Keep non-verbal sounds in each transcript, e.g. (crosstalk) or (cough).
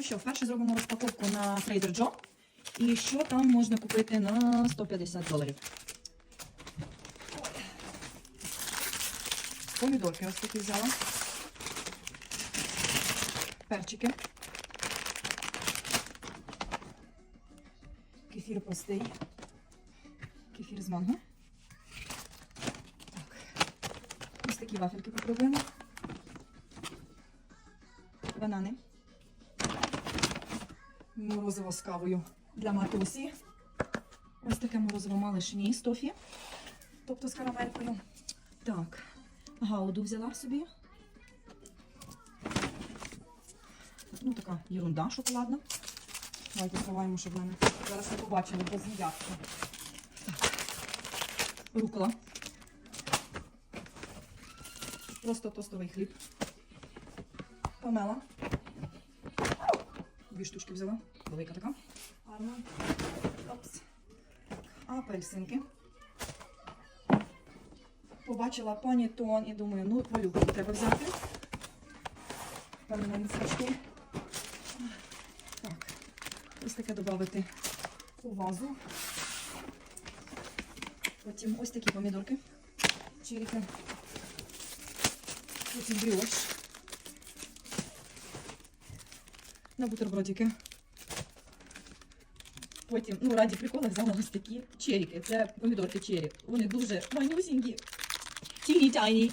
Ну що, вперше зробимо розпаковку на Trader Joe. І що там можна купити на 150 доларів. Помідорки ось такі взяла. Перчики. Кефір простий. Кефір з манго. Так. Ось такі вафельки попробуємо. Банани. Морозиво з кавою для матусі. Ось таке морозиво малишні з тофі. Тобто з карамелькою. Так, гауду взяла собі. Ну, така ерунда шоколадна. Давайте сховаємо, щоб мене зараз не побачили без ніякого. Так. Просто тостовий хліб. Помела. Дві штучки взяла. Велика така. Гарна. Опс. Апельсинки. Побачила панітон і думаю, ну полюбу треба взяти. Смачні. Так. Ось таке додати у вазу. Потім ось такі помідорки. Чиріки. Потім бріош. На бутербродики. Потім, ну, раді прикола взяла ось такі черіки. Це помідорки чері. Вони дуже манюсінькі. Тіні тайні.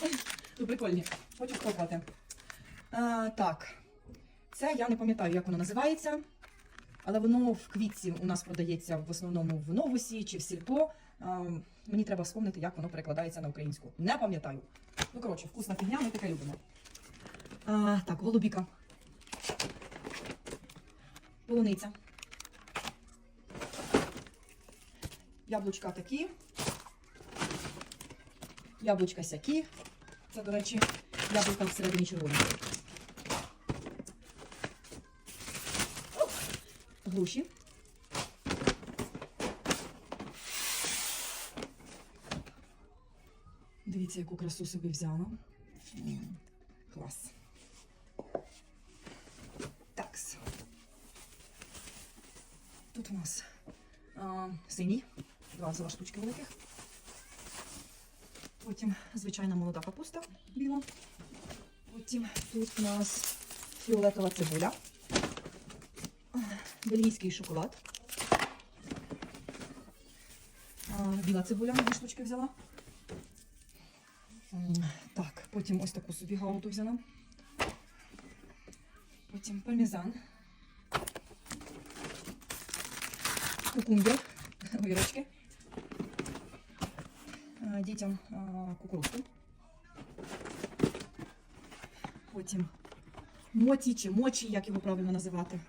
Ну, прикольні. Хочу спробувати. Так. Це я не пам'ятаю, як воно називається. Але воно в квітці у нас продається в основному в новусі чи в сільпо. А, мені треба вспомнити, як воно перекладається на українську. Не пам'ятаю. Ну, коротше, вкусна фігня, ми таке любимо. А, так, голубіка. Полуниця. Яблучка такі. Яблучка сякі. Це, до речі, яблука всередині червоні. Груші. Дивіться, яку красу собі взяла. Клас. Тут у нас а, синій, два взяла штучки великих. Потім звичайна молода капуста біла. Потім тут у нас фіолетова цибуля, бельгійський шоколад. А, Біла цибуля, дві штучки взяла. Так, потім ось таку собі гауту взяла. Потім пармезан. Кукумбер, (laughs) огірочки. Дітям кукурудзку. Потім моті чи мочі, як його правильно називати.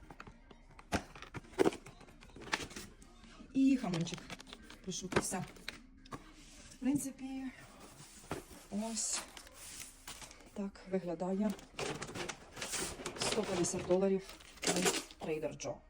І хамончик. Пишу тут все. В принципі, ось так виглядає 150 доларів Trader Joe.